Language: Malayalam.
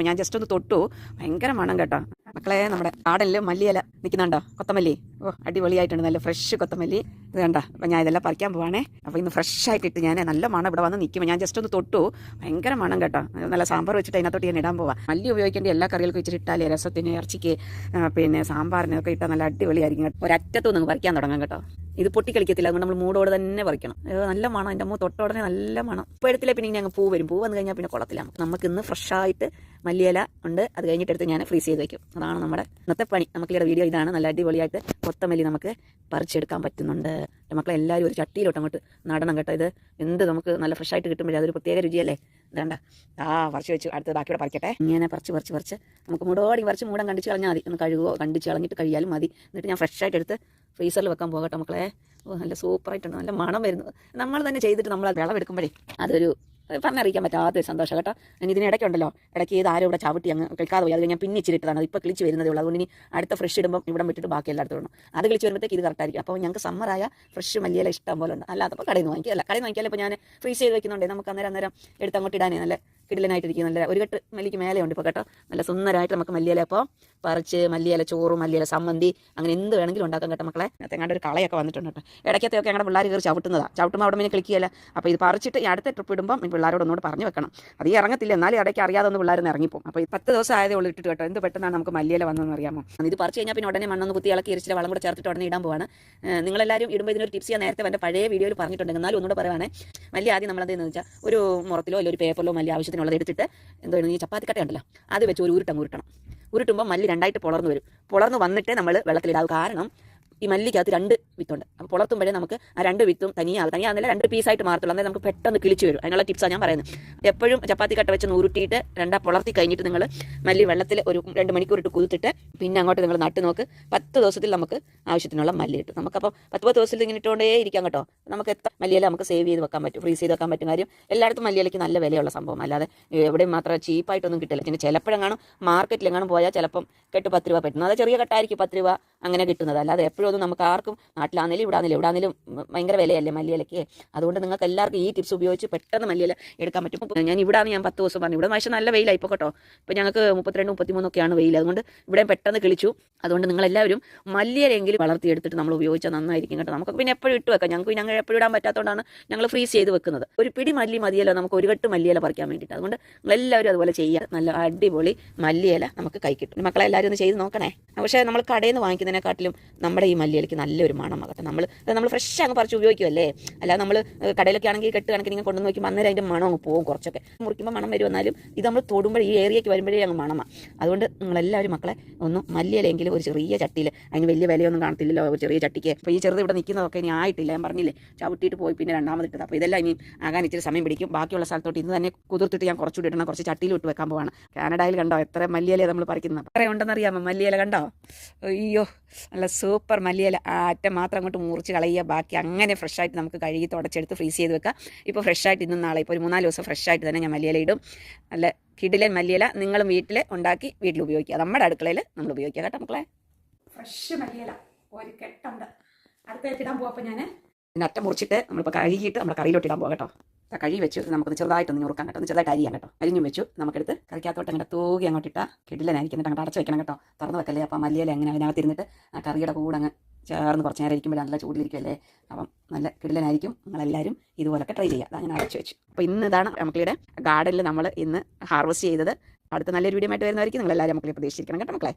ഞാൻ ജസ്റ്റ് ഒന്ന് തൊട്ടു. ഭയങ്കര മണം കേട്ടോ. മക്കളെ നമ്മുടെ കാടനിൽ മല്ലിയില നിൽക്കുന്നുണ്ടോ കൊത്തമല്ലി. ഓ അടിപൊളിയായിട്ടുണ്ട്. നല്ല ഫ്രഷ് കൊത്തമല്ലി. ഇത് കണ്ട അപ്പം ഞാൻ ഇതെല്ലാം പറിക്കാൻ പോവാണേ. അപ്പോൾ ഇന്ന് ഫ്രഷ് ആയിട്ട് ഇട്ട് ഞാൻ നല്ല മണം ഇവിടെ വന്ന് നിൽക്കുമ്പോൾ ഞാൻ ജസ്റ്റ് ഒന്ന് തൊട്ടു. ഭയങ്കര മണം കേട്ടോ. നല്ല സാമ്പാർ വെച്ചിട്ട് അതിനകത്തോട്ട് ഞാൻ ഇടാൻ പോവാം. മല്ലി ഉപയോഗിക്കേണ്ട എല്ലാ കറികൾക്കും ഇച്ചിരി ഇട്ടാലേ രസത്തിന് ഇറച്ചിക്ക് പിന്നെ സാമ്പാറിനൊക്കെ ഇട്ടാൽ നല്ല അടിപൊളിയായിരിക്കും കേട്ടോ. ഒരറ്റത്തു നിന്ന് പറിക്കാൻ തുടങ്ങാം കേട്ടോ. ഇത് പൊട്ടിക്കളിക്കത്തില്ല. അതുകൊണ്ട് നമ്മൾ മൂടോട് തന്നെ പറിക്കണം. നല്ല മണം. എന്റെ അമ്മ തൊട്ടോടനെ നല്ല മണം. ഇപ്പോൾ എടുത്തില്ല പിന്നെ ഞങ്ങൾ പൂ വരും. പൂ വന്നു കഴിഞ്ഞാൽ പിന്നെ കുളത്തിലാണ് നമുക്ക് ഇന്ന് ഫ്രഷായിട്ട് മല്ലിയില ഉണ്ട്. അത് കഴിഞ്ഞിട്ട് എടുത്ത് ഞാൻ ഫ്രീസ് ചെയ്ത് വെക്കും. അതാണ് നമ്മുടെ ഇന്നത്തെ പണി. നമുക്ക് ഇവിടെ വീഡിയോ ഇതാണ്. നല്ല അടിപൊളിയായിട്ട് കൊത്തമല്ലി നമുക്ക് പറിച്ചെടുക്കാൻ പറ്റുന്നുണ്ട്. മക്കളെ എല്ലാവരും ഒരു ചട്ടിയിലോട്ട് അങ്ങോട്ട് നടണം കേട്ടോ. ഇത് എന്ത് നമുക്ക് നല്ല ഫ്രഷായിട്ട് കിട്ടുമ്പോഴേ അതൊരു പ്രത്യേക രുചിയല്ലേ? വേണ്ട ആ പറിച്ച് വെച്ച്. അടുത്ത ബാക്കിയോടെ പറിക്കട്ടെ. ഇങ്ങനെ പറിച്ച് പറിച്ച് പറിച്ച്. നമുക്ക് മുടോടി പറിച്ച് മൂടം കണ്ടിച്ച് കളഞ്ഞാൽ മതി. ഒന്ന് കഴുകുമോ കണ്ടിച്ച് കളഞ്ഞിട്ട് കഴിയാലും മതി. എന്നിട്ട് ഞാൻ ഫ്രഷായിട്ട് എടുത്ത് ഫ്രീസറിൽ വെക്കാൻ പോകട്ടെ മക്കളെ. ഓ നല്ല സൂപ്പറായിട്ടുണ്ട് നല്ല മണം വരുന്നു. നമ്മൾ തന്നെ ചെയ്തിട്ട് നമ്മൾ വിളവെടുക്കുമ്പോഴേ അതൊരു അത് പറഞ്ഞറിയിക്കാൻ പറ്റാത്ത സന്തോഷം കേട്ടോ. ഇനി ഇതിന് ഇടയ്ക്കുണ്ടല്ലോ. ഇടയ്ക്ക് ഇത് ആരും ഇവിടെ ചവിട്ടി അങ്ങ് കഴിക്കാതെ പോയി. അത് ഞാൻ പിന്നെ ഇച്ചിരിട്ടതാണ് ഇപ്പോൾ കിളിച്ച് വരുന്നതേ ഉള്ളൂ. അതുകൊണ്ട് ഇനി അടുത്ത ഫ്രഷ് ഇടുമ്പോൾ ഇവിടെ വിട്ടിട്ട് ബാക്കി എല്ലായിടത്തും ഇടണം. അത് കിളിച്ച് വരുമ്പോഴത്തേക്ക് ഇത് കറക്റ്റായിരിക്കും അപ്പോൾ ഞങ്ങൾക്ക് സമ്മറായ ഫ്രഷ് മല്ലിയില ഇഷ്ടം പോലെ ഉണ്ട്. അല്ലാത്തപ്പോൾ കടയിൽ നിന്ന് വാങ്ങിക്കുക. അല്ല കടയിൽ നിന്ന് വാങ്ങിക്കാൻ ഇപ്പോൾ ഞാൻ ഫ്രീസ് ചെയ്ത് വെക്കുന്നുണ്ട്. നമുക്ക് അന്നേരം അന്നേരം എടുത്ത് അങ്ങോട്ട് ഇടാനേ നല്ല കിടിലനായിട്ടിരിക്കും നല്ല ഒരു കെട്ട് മല്ലിക്ക് മേലെ ഉണ്ട് ഇപ്പോൾ കേട്ടോ. നല്ല സുന്ദരമായിട്ട് നമുക്ക് മല്ലിയില അപ്പോൾ പറിച്ച് മല്ലിയില ചോറും മല്ലിയില സമ്മന്തി അങ്ങനെ എന്ത് വേണമെങ്കിലും ഉണ്ടാക്കാൻ കേട്ടോ മക്കളെ. തെങ്ങാണ്ട് ഒരു കളയൊക്കെ വന്നിട്ടുണ്ട് കേട്ടോ. ഇടയ്ക്കത്തെയൊക്കെ ഞങ്ങളുടെ പിള്ളേർ കയറി ചവിട്ടുന്നതാണ് ചവിട്ടുമ്പോൾ അവിടെ പിന്നെ കളിക്കുകയല്ല അപ്പോൾ ഇത് പറിച്ചിട്ട് ഈ അടുത്ത ട്രിപ്പ് ഇടുമ്പോൾ പിള്ളേരോട് ഒന്നുകൂടെ പറഞ്ഞു വെക്കണം. അത് ഈ ഇറങ്ങത്തില്ല. എന്നാലും ഇടയ്ക്ക് അറിയാതെ ഒന്ന് പിള്ളേർ ഇറങ്ങിപ്പോകും. അപ്പോൾ ഈ പത്ത് ദിവസം ആയതേ ഉള്ളൂ ഇട്ടിട്ട് കേട്ടോ. എന്ത് പെട്ടെന്നാണ് നമുക്ക് മല്ലിയില വന്നതെന്ന് അറിയാമോ? ഇത് പറിച്ച് കഴിഞ്ഞാൽ പിന്നെ ഉടനെ മണ്ണൊന്ന് കുത്തി ഇളക്കി ഇരിച്ചിട്ട് വളം കൂടെ ചേർത്തിട്ട് ഉടനെ ഇടാൻ പോവാണ്. നിങ്ങളെല്ലാവരും ഇടുമ്പോൾ ഇതിനൊരു ടിപ്സ് ഞാൻ നേരത്തെ എന്റെ പഴയ വീഡിയോയിൽ പറഞ്ഞിട്ടുണ്ട്. എന്നാലും ഒന്നുകൂടെ പറയുവാണേ. മല്ലി ആദ്യം നമ്മൾ എന്തെന്ന് വെച്ചാൽ ഒരു മുറത്തിലോ അല്ലെങ്കിൽ ഒരു പേപ്പറിലോ മല്ലി ആവശ്യത്തിനുള്ളത് എടുത്തിട്ട് എന്തോ ഈ ചപ്പാത്തി കട്ടയുണ്ടല്ലോ അത് വെച്ച് ഒരു ഉരുട്ടം ഉരുട്ടണം. ഉരുട്ടുമ്പോൾ മല്ലി രണ്ടായിട്ട് പുളർന്നു വരും. പുളർന്നു വന്നിട്ട് നമ്മൾ വെള്ളത്തിലിടാവും. കാരണം ഈ മല്ലിക്കകത്ത് രണ്ട് വിത്തുണ്ട്. അപ്പോൾ പുലർത്തുമ്പോഴേ നമുക്ക് ആ രണ്ട് വിത്തും തനിയാകും തനിയാകുന്നില്ല രണ്ട് പീസായിട്ട് മാറത്തുള്ളൂ. അതായത് നമുക്ക് പെട്ടെന്ന് കിളിച്ച് വരും. അതിനുള്ള ടിപ്സാണ് ഞാൻ പറയുന്നത്. എപ്പോഴും ചപ്പാത്തി കട്ട വെച്ച് ഉരുട്ടിയിട്ട് രണ്ടാ പുലർത്തി കഴിഞ്ഞിട്ട് നിങ്ങൾ മല്ലി വെള്ളത്തിൽ ഒരു രണ്ട് മണിക്കൂർ ഇട്ട് കുതിത്തിട്ട് പിന്നെ അങ്ങോട്ട് നിങ്ങൾ നട്ട് നോക്ക്. പത്ത് ദിവസത്തിൽ നമുക്ക് ആവശ്യത്തിനുള്ള മല്ലി കിട്ടും. നമുക്കപ്പോൾ പത്ത് പത്ത് ദിവസത്തിൽ ഇങ്ങനെ ഇട്ടുകൊണ്ടേ ഇരിക്കാം കേട്ടോ. നമുക്ക് എത്ര മല്ലിയില നമുക്ക് സേവ് ചെയ്ത് വെക്കാൻ പറ്റും. ഫ്രീസ് ചെയ്ത് വെക്കാൻ പറ്റും കാര്യം. എല്ലായിടത്തും മല്ലിയിലയ്ക്ക് നല്ല വിലയുള്ള സംഭവം. അല്ലാതെ എവിടെയും മാത്രം ചീപ്പായിട്ടൊന്നും കിട്ടില്ല. പിന്നെ ചിലപ്പോഴെങ്ങാനും മാർക്കറ്റിലെങ്ങാനും പോയാൽ ചിലപ്പം കെട്ട് പത്ത് രൂപ പറ്റുന്നത് അത് ചെറിയ കെട്ടായിരിക്കും പത്ത് രൂപ അങ്ങനെ കിട്ടുന്നത്. അല്ലാതെ എപ്പോഴും ഒന്നും നമുക്ക് ആർക്കും നാട്ടിലാണെങ്കിലും ഇവിടാണെങ്കിലും ഇവിടാണെങ്കിലും ഭയങ്കര വിലയല്ലേ മല്ലിയിലയ്ക്ക്. അതുകൊണ്ട് നിങ്ങൾക്ക് എല്ലാവർക്കും ഈ ടിപ്സ് ഉപയോഗിച്ച് പെട്ടെന്ന് മല്ലിയില എടുക്കാൻ പറ്റും. ഇപ്പോൾ ഞാൻ ഇവിടാണ് ഞാൻ പത്ത് ദിവസം പറഞ്ഞു. ഇവിടെ പക്ഷേ നല്ല വെയിലായി ഇപ്പോൾ കേട്ടോ. ഇപ്പോൾ ഞങ്ങൾക്ക് മുപ്പത്തിരണ്ട് മുപ്പത്തിമൂന്നൊക്കെയാണ് വെയിൽ. അതുകൊണ്ട് ഇവിടെ പെട്ടെന്ന് കിളിച്ചു. അതുകൊണ്ട് നിങ്ങളെല്ലാവരും മല്ലിയിലെങ്കിലും വളർത്തിയെടുത്തിട്ട് നമ്മൾ ഉപയോഗിച്ചാൽ നന്നായിരിക്കും കേട്ടോ. നമുക്ക് പിന്നെ എപ്പോഴും ഇട്ട് വെക്കാം. ഞങ്ങൾക്ക് ഞങ്ങൾ എപ്പോഴും ഇടാൻ പറ്റാത്തതുകൊണ്ടാണ് ഞങ്ങൾ ഫ്രീസ് ചെയ്ത് വെക്കുന്നത്. ഒരു പിടി മല്ലി മതിയല്ലോ നമുക്ക് ഒരു കെട്ട് മല്ലിയില പറിക്കാൻ വേണ്ടിയിട്ട്. അതുകൊണ്ട് നിങ്ങളെല്ലാവരും അതുപോലെ ചെയ്യുക നല്ല അടിപൊളി മല്ലിയില നമുക്ക് കൈ കിട്ടും. മക്കളെ എല്ലാവരും ഒന്ന് ചെയ്ത് നോക്കണേ. പക്ഷേ നമ്മൾ കടയിൽ നിന്ന് വാങ്ങിക്കുന്നതിനെക്കാട്ടിലും നമ്മുടെ ഈ മല്ലിയിലയ്ക്ക് നല്ലൊരു മണം ആകട്ടെ നമ്മൾ നമ്മൾ ഫ്രഷ് അങ്ങ് പറിച്ച് ഉപയോഗിക്കുമല്ലേ അല്ലാതെ നമ്മൾ കടയിലൊക്കെ ആണെങ്കിൽ കെട്ട് കണക്കിന് ഇങ്ങനെ കൊണ്ടുവന്ന് നോക്കുമ്പോൾ അന്നേരം അതിന്റെ മണം അങ്ങ് പോകും കുറച്ചൊക്കെ. മുറിക്കുമ്പോൾ മണം വരും എന്നാലും ഇത് നമ്മൾ തൊടുമ്പോൾ ഈ ഏരിയയ്ക്ക് വരുമ്പോഴേ അങ്ങ് മണമാണ് അതുകൊണ്ട് നിങ്ങളെല്ലാവരും മക്കളെ ഒന്ന് മല്ലിയിലെങ്കിലും ഒരു ചെറിയ ചട്ടിയിൽ അതിന് വലിയ വിലയൊന്നും കാണത്തില്ലല്ലോ ഒരു ചെറിയ ചട്ടിക്ക്. അപ്പോൾ ഈ ചെറുത് ഇവിടെ നിൽക്കുന്നതൊക്കെ ഇനി ആയിട്ടില്ല ഞാൻ പറഞ്ഞില്ലേ? ചവിട്ടിയിട്ട് പോയി പിന്നെ രണ്ടാമതിട്ടത്. അപ്പോൾ ഇതെല്ലാം ഇനി ആകാൻ ഇച്ചിരി സമയം പിടിക്കും. ബാക്കിയുള്ള സ്ഥലത്തോട്ട് ഇന്ന് തന്നെ കുതിർത്തിട്ട് ഞാൻ കുറച്ചുകൂടി ഇടണം. കുറച്ച് ചട്ടിയിൽ ഇട്ട് വെക്കാൻ പോവാണ്. കാനഡയിൽ കണ്ടോ എത്ര മല്ലിയില നമ്മൾ പറിക്കുന്നത്? എത്ര ഉണ്ടെന്നറിയാമോ? മല്ലിയില കണ്ടോ? അയ്യോ നല്ല സൂപ്പർ മല്ലിയില അറ്റം മാത്രം അങ്ങോട്ട് മുറിച്ച് കളയുക. ബാക്കി അങ്ങനെ ഫ്രഷായിട്ട് നമുക്ക് കഴുകി തുടച്ചെടുത്ത് ഫ്രീസ് ചെയ്ത് വെക്കാം ഇപ്പോൾ ഫ്രഷായിട്ട് ഇന്നും നാളെ ഇപ്പോൾ ഒരു മൂന്നാൽ ദിവസം ഫ്രഷായിട്ട് തന്നെ ഞാൻ മല്ലിയില ഇടും. നല്ല കിടിലൻ മല്ലിയില നിങ്ങളും വീട്ടിൽ ഉണ്ടാക്കി വീട്ടിൽ ഉപയോഗിക്കുക. നമ്മുടെ അടുക്കളയിൽ നമ്മൾ ഉപയോഗിക്കുക കേട്ടോ മക്കളെ. ഫ്രഷ് മല്ലിയില. ഒരു കെട്ടുണ്ട് അടുത്തേക്ക് ഇടാൻ പോയപ്പോൾ ഞാൻ അറ്റം മുറിച്ചിട്ട് നമ്മളിപ്പോൾ കഴുകിയിട്ട് നമ്മുടെ കറിയിലോട്ട് ഇടാൻ പോകാം കേട്ടോ. കഴുകി വെച്ചു. നമുക്ക് ചെറുതായിട്ടൊന്ന് ഞുറുക്കാൻ കേട്ടോ. ഒന്ന് ചെറുതായിട്ട് അരിയാൻ കേട്ടോ. അരിഞ്ഞും വെച്ചു. നമുക്കെടുത്ത് കറിക്കകത്തോട്ട് അങ്ങോട്ട് തൂകി അങ്ങോട്ട് ഇട്ടാൽ കിടിലനായിരിക്കും എന്നിട്ട് അങ്ങോട്ട് അടച്ച് വെക്കണം കേട്ടോ. തുറന്ന് വെക്കല്ലേ? അപ്പം മല്ലിയില അങ്ങനെ അതിനകത്ത് ഇരുന്നിട്ട് ആ കറിയുടെ കൂടെ അങ്ങ് ചേർന്ന് കുറച്ച് നേരം ഇരിക്കുമ്പോൾ നല്ല ചൂടിലിരിക്കുമല്ലേ അപ്പം നല്ല കിടിലനായിരിക്കും നിങ്ങളെല്ലാവരും ഇതുപോലൊക്കെ ട്രൈ ചെയ്യുക. അതങ്ങനെ അടച്ചു വെച്ചു. അപ്പോൾ ഇന്ന് ഇതാണ് നമുക്കിവിടെ ഗാർഡനിൽ നമ്മൾ ഇന്ന് ഹാർവസ്റ്റ് ചെയ്തത്. അടുത്ത നല്ലൊരു വീഡിയോ ആയിട്ട് വരുന്നതായിരിക്കും നിങ്ങളെല്ലാവരും മക്കളെ പ്രതീക്ഷിച്ചിരിക്കണം കേട്ടോ മക്കളെ.